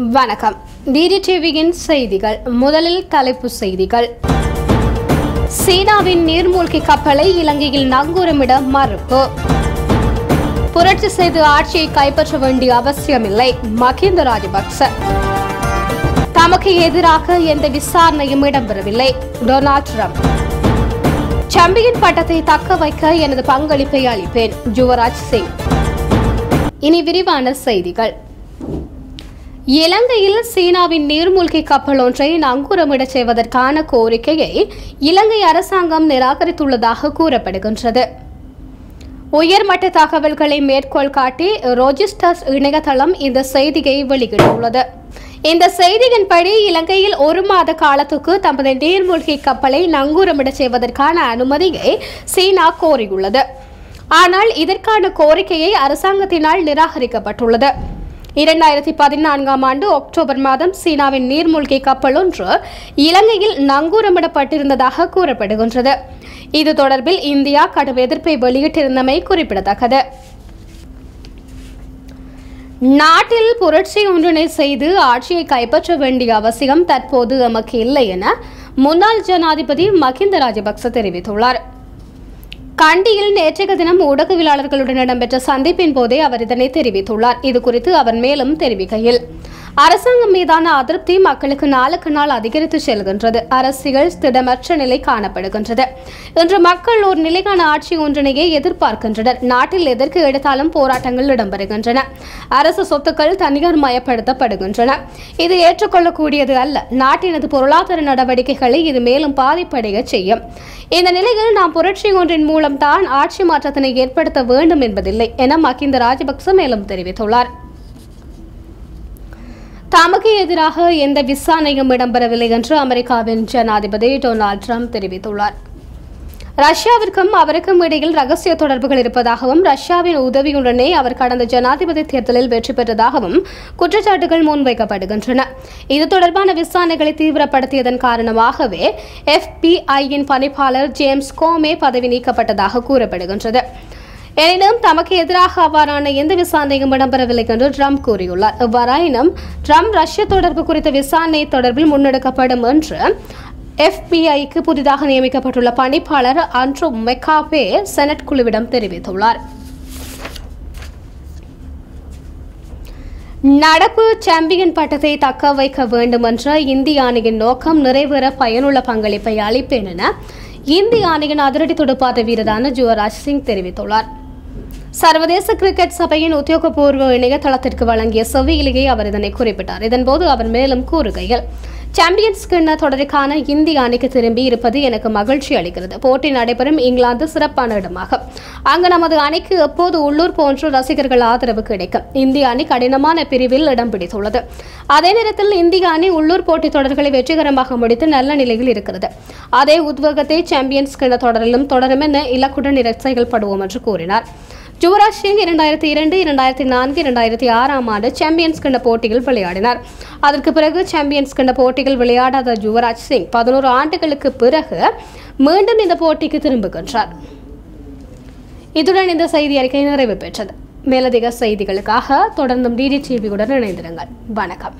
வணக்கம். டிடி டிவியின் செய்திகள். முதலில் தலைப்பு செய்திகள். சீனாவின் நீர்மூழ்கி கப்பலை இலங்கையில் நங்கூரமிட மறுப்பு. புரட்சி செய்து ஆட்சியை கைப்பற்ற வேண்டிய அவசியமில்லை. மகிந்த ராஜபக்ச. தமக்கு எதிராக எந்த விசாரணையும் இடம்பெறவில்லை. Donald Trump. சம்பியின் பட்டத்தை தக்க வைக்க எனது பங்களிப்பை அளிப்பேன். யுவராஜ் சிங். இனி விரிவான செய்திகள். இலங்கையில் சீனாவின் நீர்மூழ்கி கப்பல் ஒன்றை நங்கூரமிடச் செய்வதற்கான கோரிக்கையை இலங்கை அரசாங்கம் நிராகரித்துள்ளதாக கூறப்படுகின்றது. உயர்மட்ட தகவல்களை மேற்கோள் காட்டி ரோஜிஸ்டர்ஸ் இணையதளம் இந்த செய்தியை வெளியிட்டுள்ளது. இந்த செய்தியின்படி இலங்கையில் ஒரு மாத காலத்துக்கு தமது நீர்மூழ்கி கப்பலை நங்கூரமிடச் செய்வதற்கான அனுமதியை சீனா கோரியுள்ளது. ஆனால் இதற்கான கோரிக்கையை அரசாங்கத்தினால் நிராகரிக்கப்பட்டுள்ளது. இரண்டாயிரத்தி பதினான்காம் ஆண்டு அக்டோபர் மாதம் சீனாவின் நீர்மூழ்கி கப்பல் ஒன்று இலங்கையில் நங்கூரமிடப்பட்டிருந்ததாக கூறப்படுகின்றது. இது தொடர்பில் இந்தியா கடும் எதிர்ப்பை வெளியிட்டிருந்தமை குறிப்பிடத்தக்கது. நாட்டில் புரட்சி ஒன்றினை செய்து ஆட்சியை கைப்பற்ற வேண்டிய அவசியம் தற்போது எமக்கு இல்லை என முன்னாள் ஜனாதிபதி மகிந்த ராஜபக்ச தெரிவித்துள்ளார். கண்டியில் நேற்றைய தினம் ஊடகவியலாளர்களுடன் இடம்பெற்ற சந்திப்பின் போதே அவர் இதனை தெரிவித்துள்ளார். இதுகுறித்து அவர் மேலும் தெரிவிக்கையில் அரசாங்கம் மீதான அதிருப்தி மக்களுக்கு நாளுக்கு நாள் அதிகரித்து செல்கின்றது. அரசியல் திடமற்ற நிலை காணப்படுகின்றது. இன்று மக்கள் ஒரு நிலைக்கான ஆட்சி ஒன்றினையே எதிர்பார்க்கின்றனர். நாட்டில் எதற்கு எடுத்தாலும் போராட்டங்கள் இடம்பெறுகின்றன. அரசு சொத்துக்கள் தனியார் மயப்படுத்தப்படுகின்றன. இது ஏற்றுக்கொள்ளக்கூடியது அல்ல. நாட்டினது பொருளாதார நடவடிக்கைகளை இது மேலும் பாதிப்படைய செய்யும். இந்த நிலையில் நாம் புரட்சி ஒன்றின் மூலம் தான் ஆட்சி மாற்றத்தினை ஏற்படுத்த வேண்டும் என்பதில்லை என மகிந்த ராஜபக்ச மேலும் தெரிவித்துள்ளார். தமக்கு எதிராக எந்த விசாரணையும் இடம்பெறவில்லை என்று அமெரிக்காவின் ஜனாதிபதி டொனால்ட் ட்ரம்ப் தெரிவித்துள்ளார். ரஷ்யாவிற்கும் அவருக்கும் இடையில் ரகசிய தொடர்புகள் இருப்பதாகவும் ரஷ்யாவின் உதவியுடனே அவர் கடந்த ஜனாதிபதி தேர்தலில் வெற்றி பெற்றதாகவும் குற்றச்சாட்டுகள் முன்வைக்கப்படுகின்றன. இது தொடர்பான விசாரணைகளை தீவிரப்படுத்தியதன் காரணமாகவே எஃபிஐயின் பணிப்பாளர் ஜேம்ஸ் கோமே பதவி நீக்கப்பட்டதாக கூறப்படுகின்றது. எனினும் தமக்கு எதிராக அவ்வாறான எந்த விசாரணையும் இடம்பெறவில்லை என்று ட்ரம்ப் கூறியுள்ளார். இவ்வாறாயினும் ட்ரம்ப் ரஷ்ய தொடர்பு குறித்த விசாரணை தொடர்பில் முன்னெடுக்கப்படும் என்று எஃபிஐக்கு புதிதாக நியமிக்கப்பட்டுள்ள பணிப்பாளர் அன்ட்ரோ மெக்காவே செனட் குழுவிடம் தெரிவித்துள்ளார். நடப்பு சாம்பியன் பட்டத்தை தக்க வைக்க வேண்டும் என்ற இந்திய அணியின் நோக்கம் நிறைவேற பயனுள்ள பங்களிப்பை அளிப்பேன் என இந்திய அணியின் அதிரடி துடுப்பாட்ட வீரரான ஜுவராஜ் சிங் தெரிவித்துள்ளார். சர்வதேச கிரிக்கெட் சபையின் உத்தியோகபூர்வ இணையதளத்திற்கு வழங்கிய செவ்வியிலேயே அவர் இதனை குறிப்பிட்டார். இதன்போது அவர் மேலும் கூறுகையில் சாம்பியன்ஸ் கிண்ண தொடருக்கான இந்திய அணிக்கு திரும்பி இருப்பது எனக்கு மகிழ்ச்சி அளிக்கிறது. போட்டி நடைபெறும் இங்கிலாந்து சிறப்பான இடமாகும் அங்கு நமது அணிக்கு எப்போது உள்ளூர் போன்ற ரசிகர்கள் ஆதரவு கிடைக்கும். இந்திய அணி கடினமான பிரிவில் இடம் பிடித்துள்ளது. அதே நேரத்தில் இந்திய அணி உள்ளூர் போட்டித் தொடர்களை வெற்றிகரமாக முடித்து நல்ல நிலையில் இருக்கிறது. அதே உத்வேகத்தை சாம்பியன்ஸ் கிண்ண தொடரிலும் தொடரும் என இலக்குடன் செயல்படுவோம் என்று கூறினார். யுவராஜ் சிங் இரண்டாயிரத்தி இரண்டு இரண்டாயிரத்தி நான்கு இரண்டாயிரத்தி ஆறாம் ஆண்டு சாம்பியன்ஸ் கண்ட போட்டியில் விளையாடினார். அதற்கு பிறகு சாம்பியன்ஸ் கண்ட போட்டிகள் விளையாடாத யுவராஜ் சிங் பதினோரு ஆண்டுகளுக்கு பிறகு மீண்டும் இந்த போட்டிக்கு திரும்புகின்றார். இத்துடன் இந்த செய்தி அறிக்கை நிறைவு பெற்றது. மேலதிக செய்திகளுக்காக தொடர்ந்தும் டிடி டிவியுடன் இணைந்திருங்கள். வணக்கம்.